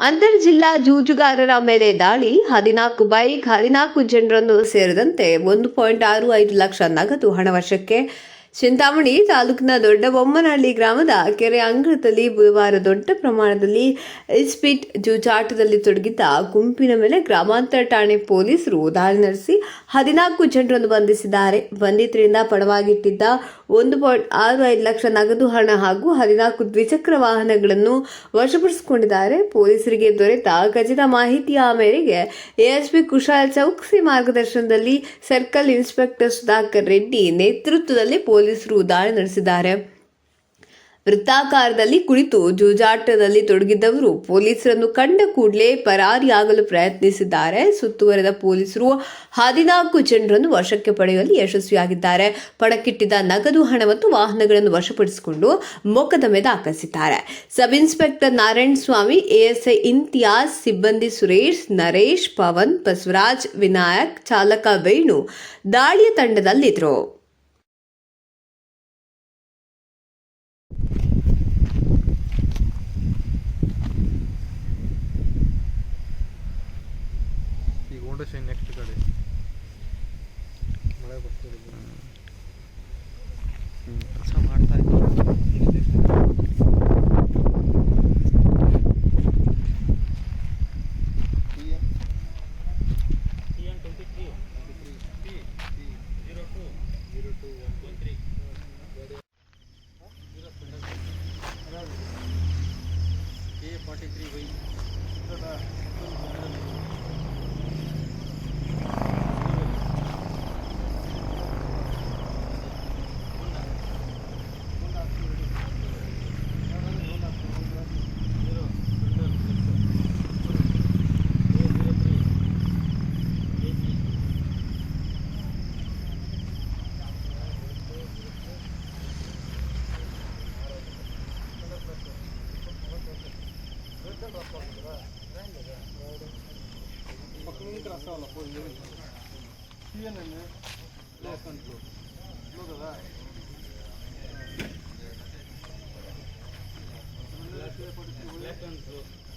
ಅಂತರ್ ಜಿಲ್ಲಾ ಜೂಜುಗಾರರ ಮೇಲೆ ದಾಳಿ. ಹದಿನಾಲ್ಕು ಬೈಕ್, ಹದಿನಾಲ್ಕು ಜನರನ್ನು ಸೇರಿದಂತೆ ಒಂದು ಪಾಯಿಂಟ್ ಆರು ಐದು ಲಕ್ಷ ನಗದು ಹಣ ವಶಕ್ಕೆ ಚಿಂತಾಮಣಿ ತಾಲೂಕಿನ ದೊಡ್ಡಬೊಮ್ಮನಹಳ್ಳಿ ಗ್ರಾಮದ ಕೆರೆ ಅಂಗಳದಲ್ಲಿ ಬುಧವಾರ ದೊಡ್ಡ ಪ್ರಮಾಣದಲ್ಲಿ ಇಸ್ಪೀಟ್ ಜೂಜಾಟದಲ್ಲಿ ತೊಡಗಿದ್ದ ಗುಂಪಿನ ಮೇಲೆ ಗ್ರಾಮಾಂತರ ಠಾಣೆ ಪೊಲೀಸರು ದಾಳಿ ನಡೆಸಿ ಹದಿನಾಲ್ಕು ಜನರನ್ನು ಬಂಧಿಸಿದ್ದಾರೆ. ಬಂಧಿತರಿಂದ ಪಡವಾಗಿಟ್ಟಿದ್ದ ಒಂದು ಪಾಯಿಂಟ್ ಆರು ಐದು ಲಕ್ಷ ನಗದು ಹಣ ಹಾಗೂ ಹದಿನಾಲ್ಕು ದ್ವಿಚಕ್ರ ವಾಹನಗಳನ್ನು ವಶಪಡಿಸಿಕೊಂಡಿದ್ದಾರೆ. ಪೊಲೀಸರಿಗೆ ದೊರೆತ ಖಚಿತ ಮಾಹಿತಿಯ ಮೇರೆಗೆ ಎಎಸ್ಪಿ ಕುಶಾಲ್ ಚೌಕ್ಸಿ ಮಾರ್ಗದರ್ಶನದಲ್ಲಿ ಸರ್ಕಲ್ ಇನ್ಸ್ಪೆಕ್ಟರ್ ಸುಧಾಕರ್ ರೆಡ್ಡಿ ನೇತೃತ್ವದಲ್ಲಿ ಪೊಲೀಸರು ದಾಳಿ ನಡೆಸಿದ್ದಾರೆ. ವೃತ್ತಾಕಾರದಲ್ಲಿ ಕುಳಿತು ಜೂಜಾಟದಲ್ಲಿ ತೊಡಗಿದ್ದವರು ಪೊಲೀಸರನ್ನು ಕಂಡ ಕೂಡಲೇ ಪರಾರಿಯಾಗಲು ಪ್ರಯತ್ನಿಸಿದ್ದಾರೆ. ಸುತ್ತುವರೆದ ಪೊಲೀಸರು ಹದಿನಾಲ್ಕು ಜನರನ್ನು ವಶಕ್ಕೆ ಪಡೆಯುವಲ್ಲಿ ಯಶಸ್ವಿಯಾಗಿದ್ದಾರೆ. ಪಣಕ್ಕಿಟ್ಟಿದ್ದ ನಗದು ಹಣ ಮತ್ತು ವಾಹನಗಳನ್ನು ವಶಪಡಿಸಿಕೊಂಡು ಮೊಕದ್ದಮೆ ದಾಖಲಿಸಿದ್ದಾರೆ. Sub inspector Narayana Swamy ASI Imtiaz ಸಿಬ್ಬಂದಿ ಸುರೇಶ್, ನರೇಶ್, ಪವನ್, ಬಸವರಾಜ್, ವಿನಾಯಕ್, ಚಾಲಕ ವೇಣು ದಾಳಿಯ ತಂಡದಲ್ಲಿದ್ದರು. ಶೈನ್ ನೆಕ್ಸ್ಟ್ ಕಡೆ ಮಳೆ ಬರ್ತದೆ ಕೆಲಸ ಮಾಡ್ತಾ ಫಾರ್ಟಿ ತ್ರೀ ವೈ పక్క నుంచి రాసుకోవాలా పోయి సీఎన్ఎన్ ప్లేస్ అంట్లో కదా లేకపోతే